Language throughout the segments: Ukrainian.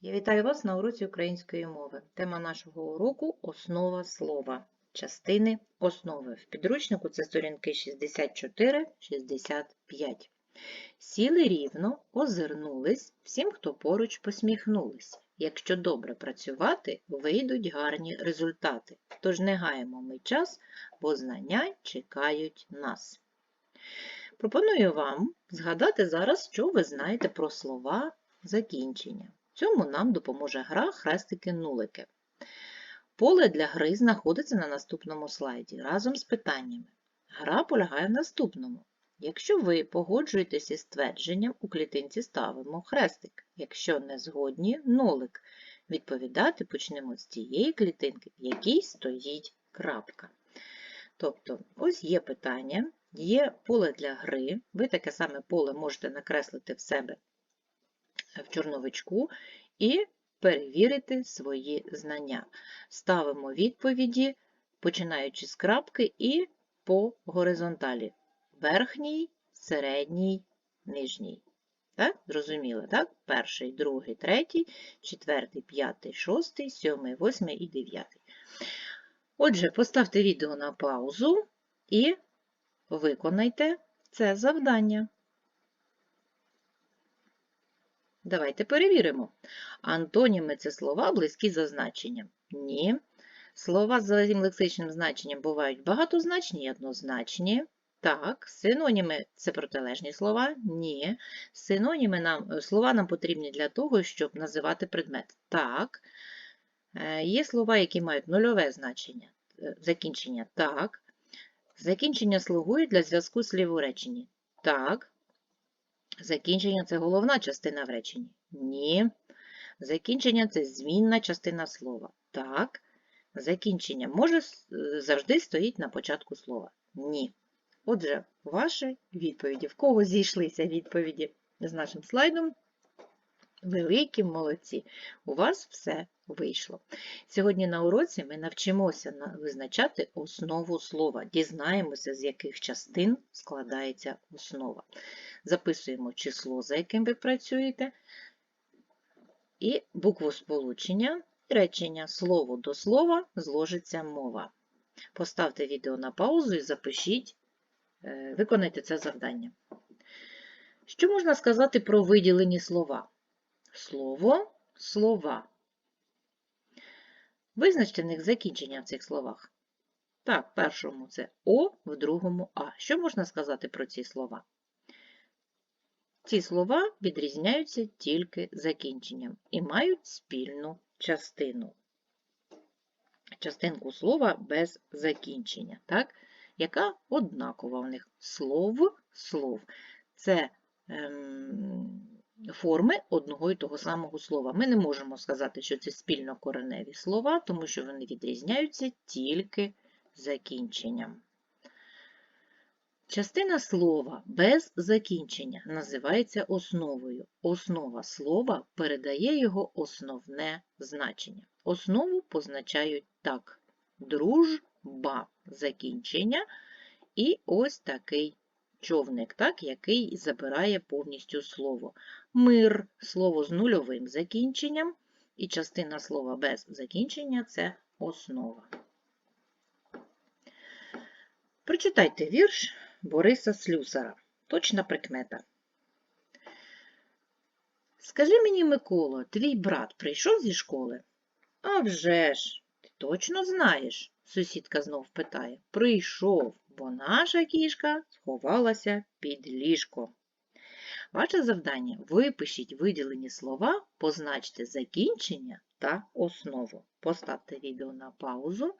Я вітаю вас на уроці української мови. Тема нашого уроку основа слова. Частини основи. В підручнику це сторінки 64-65. Сіли рівно, озирнулись, всім, хто поруч посміхнулись. Якщо добре працювати, вийдуть гарні результати. Тож не гаємо ми час, бо знання чекають нас. Пропоную вам згадати зараз, що ви знаєте про слова закінчення. Цьому нам допоможе гра хрестики-нулики. Поле для гри знаходиться на наступному слайді разом з питаннями. Гра полягає в наступному. Якщо ви погоджуєтеся із твердженням, у клітинці ставимо хрестик. Якщо не згодні – нолик. Відповідати почнемо з тієї клітинки, в якій стоїть крапка. Тобто, ось є питання, є поле для гри. Ви таке саме поле можете накреслити в себе в чорновичку і перевірити свої знання. Ставимо відповіді, починаючи з крапки і по горизонталі. Верхній, середній, нижній. Так? Зрозуміло, так? Перший, другий, третій, четвертий, п'ятий, шостий, сьомий, восьмий і дев'ятий. Отже, поставте відео на паузу і виконайте це завдання. Давайте перевіримо. Антоніми це слова близькі за значенням. Ні. Слова з великим лексичним значенням бувають багатозначні і однозначні. Так, синоніми це протилежні слова? Ні. Синоніми нам, слова нам потрібні для того, щоб називати предмет. Так. Е, Є слова, які мають нульове значення, е, закінчення. Так. Закінчення слугують для зв'язку слів у реченні. Так. Закінчення це головна частина в реченні? Ні. Закінчення це змінна частина слова. Так. Закінчення може завжди стоїть на початку слова. Ні. Отже, ваші відповіді. В кого зійшлися відповіді з нашим слайдом? Великі молодці! У вас все вийшло. Сьогодні на уроці ми навчимося визначати основу слова, дізнаємося, з яких частин складається основа. Записуємо число, за яким ви працюєте, і букву сполучення, речення слово до слова зложиться мова. Поставте відео на паузу і запишіть, е, виконайте це завдання. Що можна сказати про виділені слова? Слово, слова. Визначте в закінчення в цих словах. Так, в першому це О, в другому А. Що можна сказати про ці слова? Ці слова відрізняються тільки закінченням і мають спільну частину. Частинку слова без закінчення, так? яка однакова в них слов, слов. Це ем, форми одного і того самого слова. Ми не можемо сказати, що це спільнокореневі слова, тому що вони відрізняються тільки закінченням. Частина слова без закінчення називається основою. Основа слова передає його основне значення. Основу позначають так: дружба закінчення і ось такий човник, так, який забирає повністю слово. Мир слово з нульовим закінченням, і частина слова без закінчення це основа. Прочитайте вірш Бориса Слюсара. Точна прикмета. Скажи мені, Микола, твій брат прийшов зі школи? «А вже ж, ти точно знаєш? Сусідка знов питає. Прийшов, бо наша кішка сховалася під ліжко. Ваше завдання випишіть виділені слова, позначте закінчення та основу. Поставте відео на паузу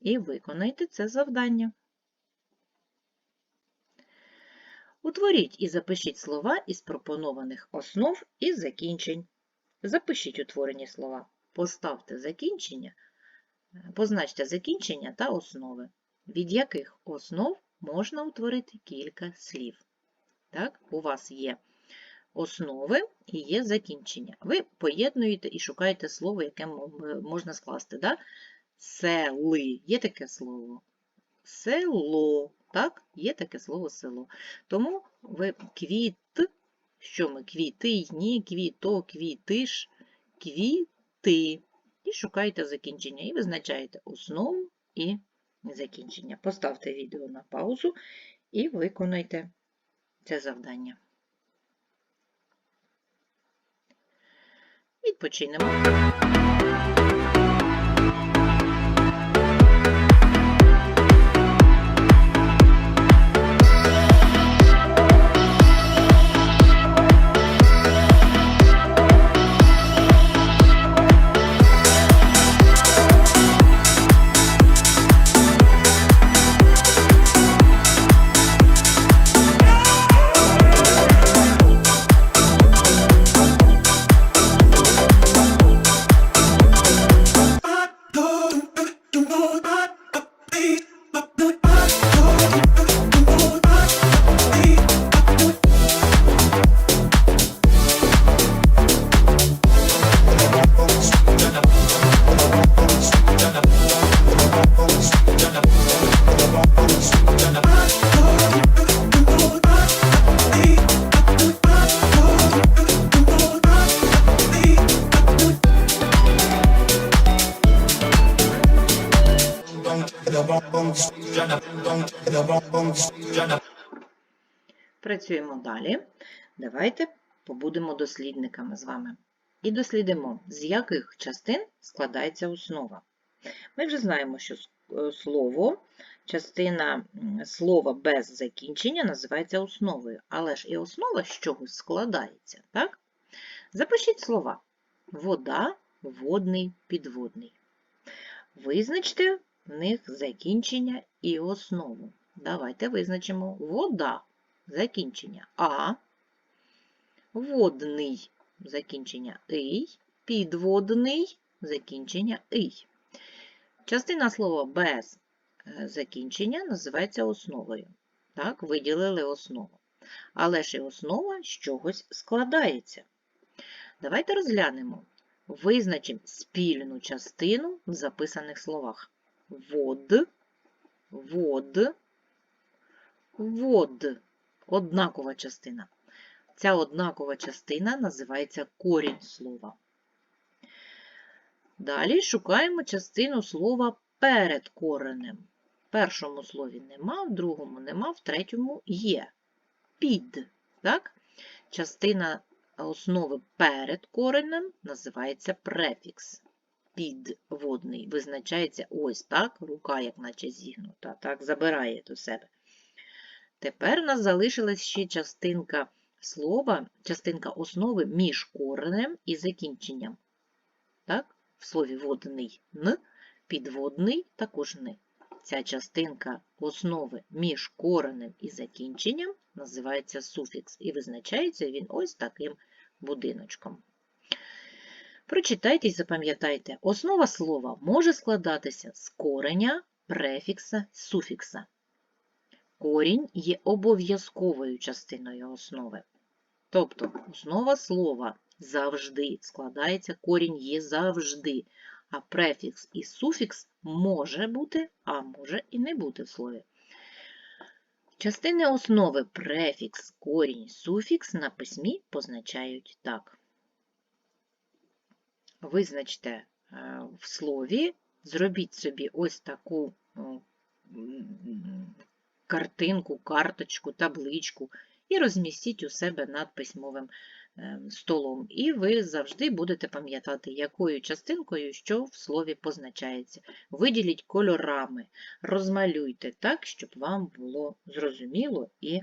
і виконайте це завдання. Утворіть і запишіть слова із пропонованих основ і закінчень. Запишіть утворені слова. Поставте закінчення, позначте закінчення та основи, від яких основ можна утворити кілька слів. Так, У вас є основи і є закінчення. Ви поєднуєте і шукаєте слово, яке можна скласти. Да? Сели є таке слово. Село. Так, є таке слово село. Тому ви квіт, що ми квіти, ні, квіто, квітиш, квіти. І шукаєте закінчення, і визначаєте основу і закінчення. Поставте відео на паузу і виконайте це завдання. Відпочинемо. Працюємо далі. Давайте побудемо дослідниками з вами. І дослідимо, з яких частин складається основа. Ми вже знаємо, що е, слово, частина слова без закінчення називається основою. Але ж і основа з чогось складається, так? Запишіть слова. Вода, водний, підводний. Визначте в них закінчення і основу. Давайте визначимо вода закінчення А, водний закінчення ий, підводний закінчення ий. Частина слова без е, закінчення називається основою. Так, виділили основу. Але ж і основа з чогось складається. Давайте розглянемо. Визначимо спільну частину в записаних словах. Вод, вод, вод. Однакова частина. Ця однакова частина називається корінь слова. Далі шукаємо частину слова перед коренем. В першому слові нема, в другому нема, в третьому є. Під. Так? Частина основи перед коренем називається префікс. Підводний. Визначається ось так, рука, як наче зігнута, так, забирає до себе. Тепер у нас залишилась ще частинка слова, частинка основи між коренем і закінченням. Так? В слові водний н, підводний також н. Ця частинка основи між коренем і закінченням називається суфікс, і визначається він ось таким будиночком. Прочитайте і запам'ятайте, основа слова може складатися з кореня, префікса, суфікса. Корінь є обов'язковою частиною основи. Тобто основа слова завжди складається, корінь є завжди, а префікс і суфікс може бути, а може і не бути в слові. Частини основи префікс, корінь, суфікс на письмі позначають так. Визначте е, в слові, зробіть собі ось таку картинку, карточку, табличку і розмістіть у себе над письмовим е, столом. І ви завжди будете пам'ятати, якою частинкою що в слові позначається. Виділіть кольорами, розмалюйте так, щоб вам було зрозуміло і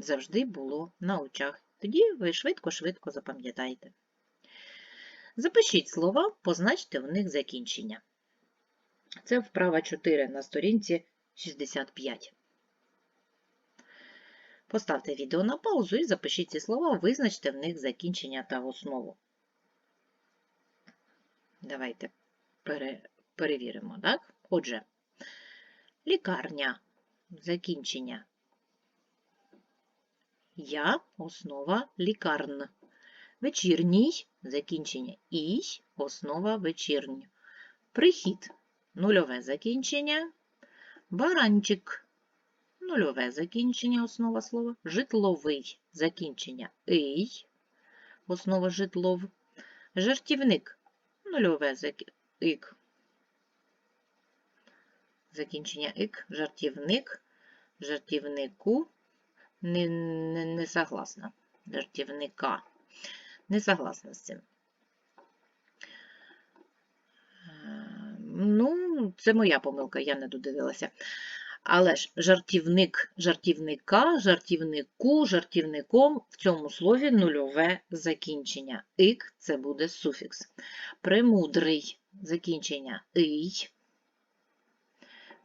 завжди було на очах. Тоді ви швидко-швидко запам'ятаєте. Запишіть слова, позначте в них закінчення. Це вправа 4 на сторінці 65. Поставте відео на паузу і запишіть ці слова, визначте в них закінчення та основу. Давайте пере, перевіримо, так? Отже, лікарня, закінчення. Я основа лікарн. Вечірній закінчення і основа вечірнь. Прихід нульове закінчення. Баранчик нульове закінчення, основа слова. Житловий закінчення ий, основа житлов. Жартівник. Нульове ік. Закінчення ік. Жартівник. Жартівнику. Не, не, не согласна. Жартівника. Не согласна з цим. Ну, це моя помилка, я не додивилася. Але ж жартівник, жартівника, жартівнику, жартівником в цьому слові нульове закінчення. Ик це буде суфікс. Премудрий закінчення ий.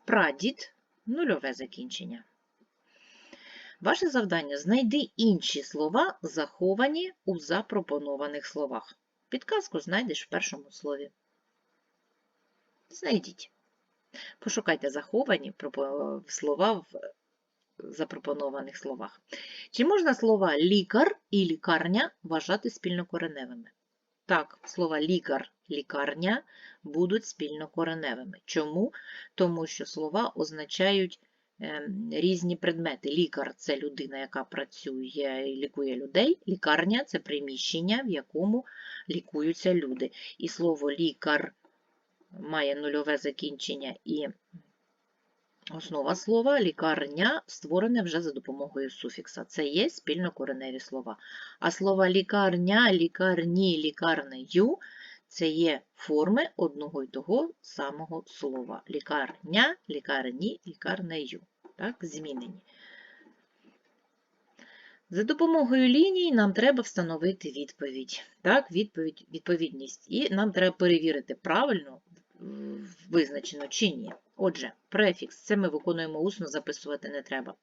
Прадід нульове закінчення. Ваше завдання знайди інші слова, заховані у запропонованих словах. Підказку знайдеш в першому слові. Знайдіть. Пошукайте заховані слова в запропонованих словах. Чи можна слова лікар і лікарня вважати спільнокореневими? Так, слова лікар, лікарня будуть спільнокореневими. Чому? Тому що слова означають ем, різні предмети. Лікар це людина, яка працює і лікує людей. Лікарня це приміщення, в якому лікуються люди. І слово лікар має нульове закінчення і основа слова лікарня створене вже за допомогою суфікса. Це є спільнокореневі слова. А слова лікарня, лікарні, лікарнею це є форми одного й того самого слова. Лікарня, лікарні, лікарнею. Так, змінені. За допомогою ліній нам треба встановити відповідь. Так, відповідь, відповідність. І нам треба перевірити, правильно визначено чи ні. Отже, префікс це ми виконуємо усно, записувати не треба.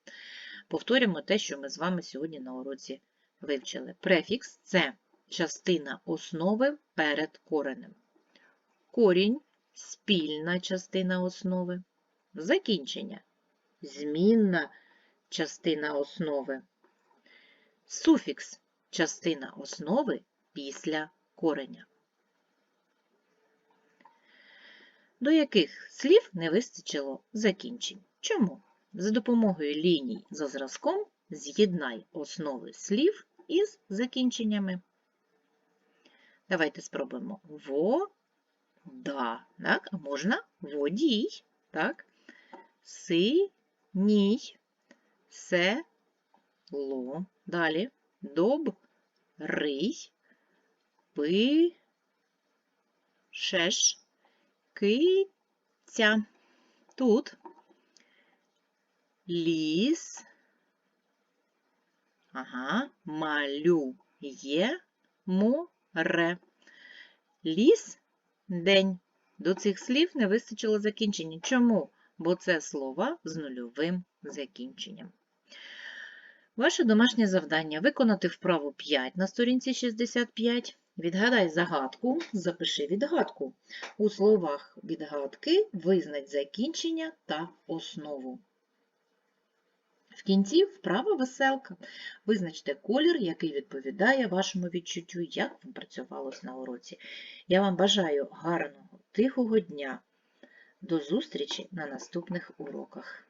Повторюємо те, що ми з вами сьогодні на уроці вивчили. Префікс це частина основи перед коренем. Корінь спільна частина основи. Закінчення змінна частина основи. Суфікс частина основи після кореня. До яких слів не вистачило закінчень? Чому? За допомогою ліній за зразком з'єднай основи слів із закінченнями. Давайте спробуємо вода. Так? А можна водій. Так? Синій. Село. Далі. Добрий. Пишеш. Киця. Тут ліс. Ага, малює море. Ліс день. До цих слів не вистачило закінчення. Чому? Бо це слова з нульовим закінченням. Ваше домашнє завдання виконати вправу 5 на сторінці 65. Відгадай загадку, запиши відгадку. У словах відгадки визнач закінчення та основу. В кінці вправа веселка. Визначте колір, який відповідає вашому відчуттю, як вам працювалось на уроці. Я вам бажаю гарного, тихого дня. До зустрічі на наступних уроках.